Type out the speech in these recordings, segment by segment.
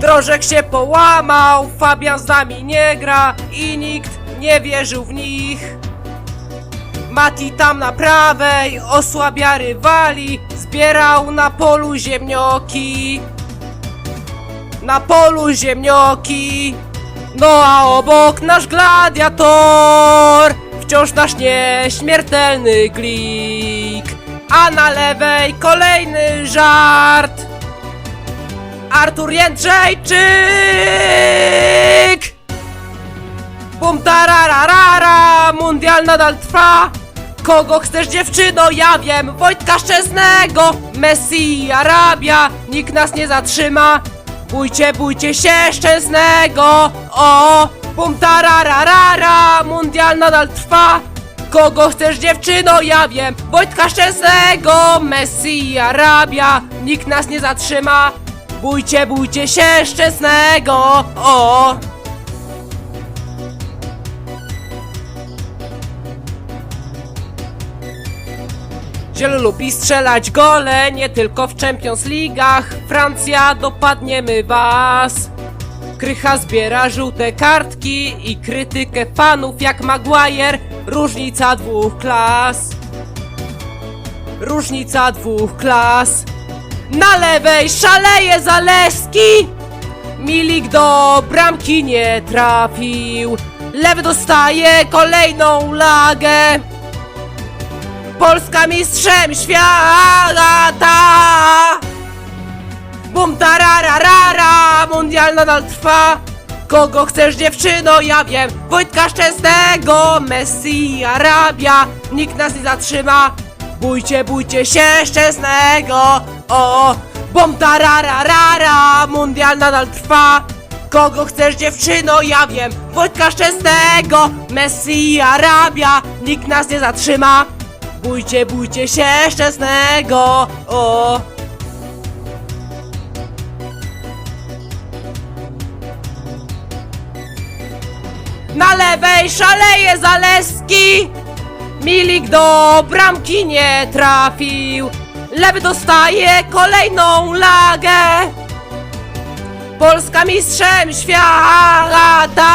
Drożek się połamał, Fabian z nami nie gra i nikt nie wierzył w nich. Mati tam na prawej osłabia rywali, zbierał na polu ziemnioki. Na polu ziemnioki. No a obok nasz gladiator, wciąż nasz nieśmiertelny glik. A na lewej kolejny żart. Artur Jędrzejczyk! Bum tarararara, mundial nadal trwa. Kogo chcesz dziewczyno, ja wiem, Wojtka Szczesnego, Messi Arabia, nikt nas nie zatrzyma. Bójcie, bójcie się Szczesnego, o, bum tarararara, mundial nadal trwa. Kogo chcesz dziewczyno, ja wiem, Wojtka Szczesnego, Messi Arabia, nikt nas nie zatrzyma. Bójcie, bójcie się Szczesnego, o. Lubi strzelać gole, nie tylko w Champions Ligach. Francja, dopadniemy was. Krycha zbiera żółte kartki i krytykę fanów jak Maguire. Różnica dwóch klas. Różnica dwóch klas. Na lewej szaleje Zaleski. Milik do bramki nie trafił. Lewy dostaje kolejną lagę. Polska mistrzem świata! Bum tarararara, mundial nadal trwa. Kogo chcesz dziewczyno, ja wiem. Wojtka Szczęsnego, Messi, Arabia, nikt nas nie zatrzyma. Bójcie, bójcie się Szczęsnego, o. Bum tarararara, mundial nadal trwa. Kogo chcesz dziewczyno, ja wiem. Wojtka Szczęsnego, Messi, Arabia, nikt nas nie zatrzyma. Bójcie, bójcie się Szczęsnego, o. Na lewej szaleje Zaleski Milik do bramki nie trafił Lewy dostaje kolejną lagę. Polska mistrzem świata.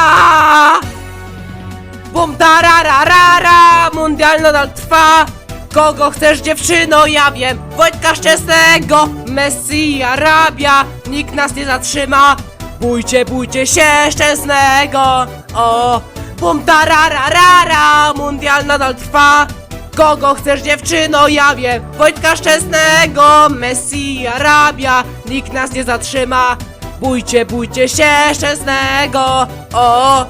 Bum tarararara Mundial nadal trwa. Kogo chcesz dziewczyno, ja wiem. Wojtka Szczesnego. Messi, Arabia. Nikt nas nie zatrzyma. Bójcie, bójcie się Szczęsnego O. Bum tarararara Mundial nadal trwa Kogo chcesz dziewczyno, ja wiem. Wojtka Szczesnego Messi, Arabia. Nikt nas nie zatrzyma. Bójcie, bójcie się Szczęsnego. O